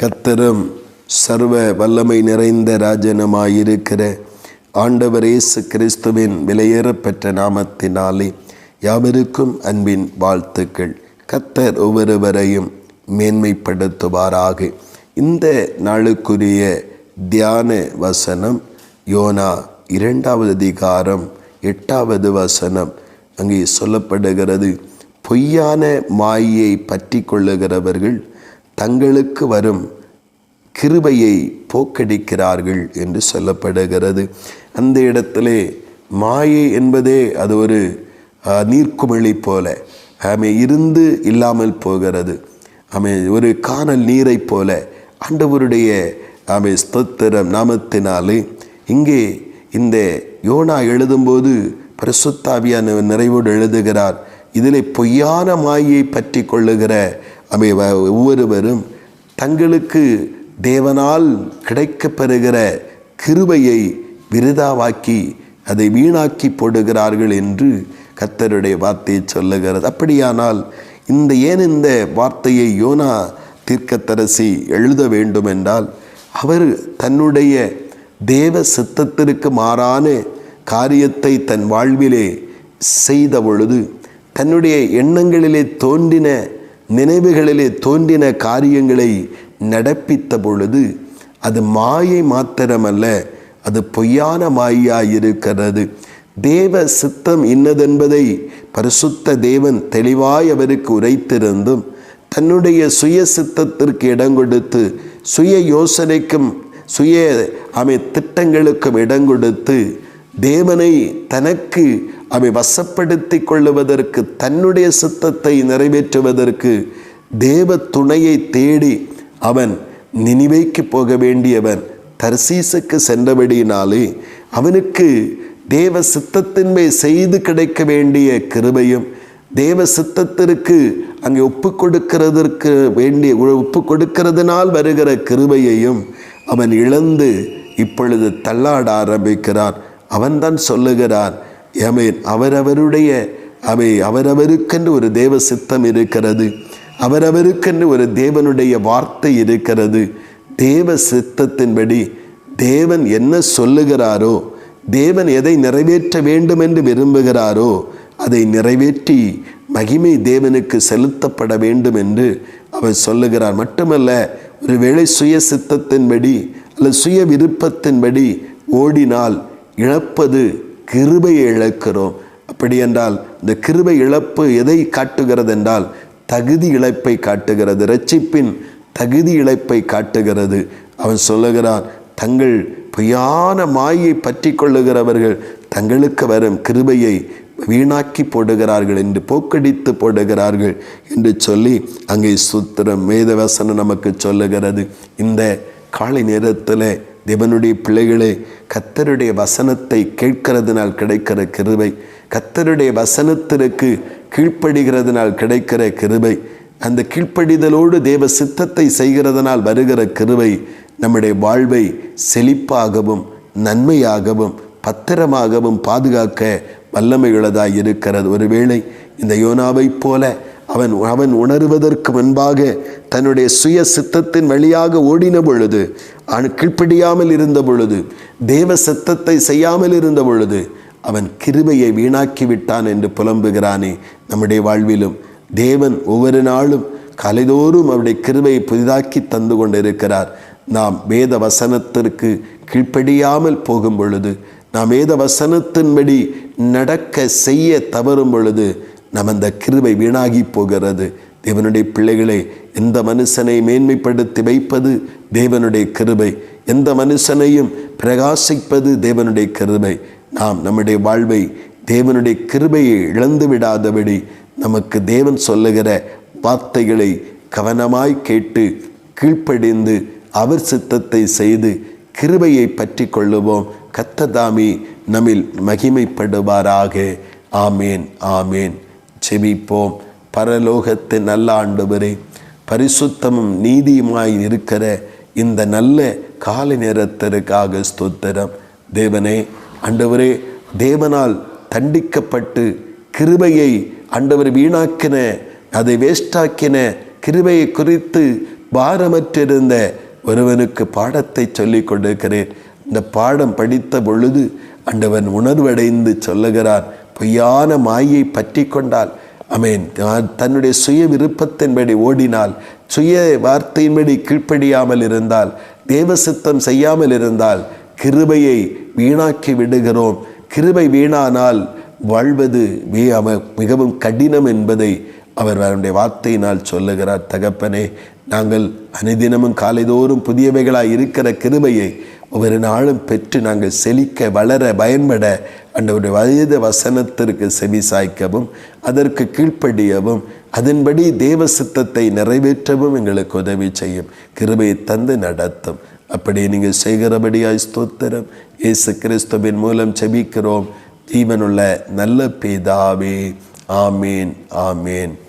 கத்தரும் சர்வ வல்லமை நிறைந்த ராஜனமாயிருக்கிற ஆண்டவர் இயேசு கிறிஸ்துவின் விலையேறப்பெற்ற நாமத்தினாலே யாவருக்கும் அன்பின் வாழ்த்துக்கள். கத்தர் ஒவ்வொருவரையும் மேன்மைப்படுத்துவாராக. இந்த நாளுக்குரிய தியான வசனம் யோனா இரண்டாவது அதிகாரம் எட்டாவது வசனம். அங்கே சொல்லப்படுகிறது பொய்யான மாயை பற்றி கொள்ளுகிறவர்கள் தங்களுக்கு வரும் கிருபையை போக்கடிக்கிறார்கள் என்று சொல்லப்படுகிறது. அந்த இடத்திலே மாயை என்பதே அது ஒரு நீர்க்குமிழி போல. ஆமை இருந்து இல்லாமல் போகிறது. ஆமை ஒரு காணல் நீரைப் போல. ஆண்டவருடைய ஆமை ஸ்தோத்திரம் நாமத்தினாலே இங்கே இந்த யோனா எழுதும்போது பரிசுத்தாவியான நிறைவோடு எழுதுகிறார். இதிலே பொய்யான மாயை பற்றி கொள்ளுகிற அவை ஒவ்வொருவரும் தங்களுக்கு தேவனால் கிடைக்கப்பெறுகிற கிருபையை விருதாவாக்கி அதை வீணாக்கி போடுகிறார்கள் என்று கத்தருடைய வார்த்தையை சொல்லுகிறது. அப்படியானால் இந்த ஏன் இந்த வார்த்தையை யோனா தீர்க்கத்தரசி எழுத வேண்டும் என்றால் அவர் தன்னுடைய தேவ சித்தத்திற்கு மாறான காரியத்தை தன் வாழ்விலே செய்த பொழுது தன்னுடைய எண்ணங்களிலே தோன்றின நினைவுகளிலே தோன்றின காரியங்களை நடப்பித்த பொழுது அது மாயை மாத்திரமல்ல அது பொய்யான மாயாயிருக்கிறது தேவ சித்தம் இன்னதென்பதை பரிசுத்த தேவன் தெளிவாய் அவருக்கு உரைத்திருந்தும் தன்னுடைய சுய சித்தத்திற்கு இடம் கொடுத்து சுய யோசனைக்கும் சுய அமை திட்டங்களுக்கும் இடம் கொடுத்து தேவனை தனக்கு அவை வசப்படுத்தி கொள்ளுவதற்கு தன்னுடைய சித்தத்தை நிறைவேற்றுவதற்கு தேவ துணையை தேடி அவன் நினைவைக்கு போக வேண்டியவன் தர்சீசுக்கு சென்றபடியினாலே அவனுக்கு தேவ சித்தத்தின்மை செய்து கிடைக்க வேண்டிய கிருபையும் தேவ சித்தத்திற்கு அங்கே ஒப்பு கொடுக்கிறதற்கு வேண்டிய ஒப்பு கொடுக்கிறதுனால் வருகிற கிருபையையும் அவன் இழந்து இப்பொழுது தள்ளாட ஆரம்பிக்கிறான். அவன்தான் சொல்லுகிறான் ஆமென். அவரவருடைய அவை அவரவருக்கென்று ஒரு தேவ சித்தம் இருக்கிறது. அவரவருக்கென்று ஒரு தேவனுடைய வார்த்தை இருக்கிறது. தேவ சித்தத்தின்படி தேவன் என்ன சொல்லுகிறாரோ தேவன் எதை நிறைவேற்ற வேண்டும் என்று விரும்புகிறாரோ அதை நிறைவேற்றி மகிமை தேவனுக்கு செலுத்தப்பட வேண்டும் என்று அவர் சொல்லுகிறார். மட்டுமல்ல ஒருவேளை சுய சித்தத்தின்படி அல்லது சுய விருப்பத்தின்படி ஓடினால் இழப்பது கிருபையை இழக்கிறோம். அப்படி என்றால் இந்த கிருபை இழப்பு எதை காட்டுகிறது என்றால் தகுதி இழப்பை காட்டுகிறது. ரட்சிப்பின் தகுதி இழப்பை காட்டுகிறது. அவன் சொல்லுகிறான் தங்கள் பொய்யான மாயை பற்றி கொள்ளுகிறவர்கள் தங்களுக்கு வரும் கிருபையை வீணாக்கி போடுகிறார்கள் என்று போக்கடித்து போடுகிறார்கள் என்று சொல்லி அங்கே சுத்திரம் வேதவசனம் நமக்கு சொல்லுகிறது. இந்த காலை நேரத்தில் தேவனுடைய பிள்ளைகளே கத்தருடைய வசனத்தை கேட்கிறதுனால் கிடைக்கிற கிருபை கத்தருடைய வசனத்திற்கு கீழ்ப்படுகிறதுனால் கிடைக்கிற கிருபை அந்த கீழ்ப்படிதலோடு தேவ சித்தத்தை செய்கிறதனால் வருகிற கிருபை நம்முடைய வாழ்வை செழிப்பாகவும் நன்மையாகவும் பத்திரமாகவும் பாதுகாக்க வல்லமையுள்ளதாக இருக்கிறது. ஒருவேளை இந்த யோனாவைப் போல அவன் அவன் உணர்வதற்கு முன்பாக தன்னுடைய சுய சித்தத்தின் வழியாக ஓடின பொழுது அவன் கீழ்ப்படியாமல் இருந்த பொழுது தேவ சித்தத்தை செய்யாமல் இருந்த பொழுது அவன் கிருபையை வீணாக்கி விட்டான் என்று புலம்புகிறானே நம்முடைய வாழ்விலும். தேவன் ஒவ்வொரு நாளும் கலைதோறும் அவருடைய கிருபையை புதிதாக்கி தந்து கொண்டிருக்கிறார். நாம் வேத வசனத்திற்கு கீழ்ப்படியாமல் போகும் பொழுது நாம் வேத வசனத்தின்படி நடக்க செய்ய தவறும் பொழுது நம் அந்த கிருபை வீணாகி போகிறது. தேவனுடைய பிள்ளைகளை எந்த மனுஷனை மேன்மைப்படுத்தி வைப்பது தேவனுடைய கிருபை? எந்த மனுஷனையும் பிரகாசிப்பது தேவனுடைய கிருபை? நாம் நம்முடைய வாழ்வை தேவனுடைய கிருபையை இழந்து விடாதபடி நமக்கு தேவன் சொல்லுகிற வார்த்தைகளை கவனமாய் கேட்டு கீழ்ப்படிந்து அவர் சித்தத்தை செய்து கிருபையை பற்றி கொள்ளுவோம். கத்ததாமி நம்மில் மகிமைப்படுவாராக. ஆமேன் ஆமேன். செபிப்போம். பரலோகத்து நல்ல ஆண்டவரே பரிசுத்தமும் நீதியுமாய் இருக்கிற இந்த நல்ல காலை நேரத்திற்காக ஸ்தோத்திரம். தேவனே ஆண்டவரே தேவனால் தண்டிக்கப்பட்டு கிருபையை ஆண்டவர் வீணாக்கின அதை வேஸ்டாக்கின கிருபையை குறித்து பாரமற்றிருந்த ஒருவனுக்கு பாடத்தை சொல்லிக் கொடுக்கிறேன். இந்த பாடம் படித்த பொழுது அண்டவன் உணர்வடைந்து சொல்லுகிறார் பொய்யான மாயை பற்றி கொண்டால் அமேன் தன்னுடைய சுய விருப்பத்தின்படி ஓடினால் சுய வார்த்தையின்படி கீழ்ப்படியாமல் இருந்தால் தேவசித்தம் செய்யாமல் இருந்தால் கிருபையை வீணாக்கி விடுகிறோம். கிருபை வீணானால் வாழ்வது மிகவும் கடினம் என்பதை அவர் அவருடைய வார்த்தையினால் சொல்லுகிறார். தகப்பனே நாங்கள் அனைதினமும் காலைதோறும் புதியவைகளாய் இருக்கிற கிருபையை ஒவ்வொரு நாளும் பெற்று நாங்கள் செழிக்க வளர பயன்பட அண்டவருடைய வயது வசனத்திற்கு செவி சாய்க்கவும் அதற்கு கீழ்ப்படியவும் அதன்படி தேவ சித்தத்தை நிறைவேற்றவும் எங்களுக்கு உதவி செய்யும் கிருபையை தந்து நடத்தும். அப்படி நீங்கள் செய்கிறபடியாய் ஸ்தோத்திரம். இயேசு கிறிஸ்துவின் மூலம் செபிக்கிறோம் ஜீவனுள்ள நல்ல பிதாவே. ஆமீன் ஆமீன்.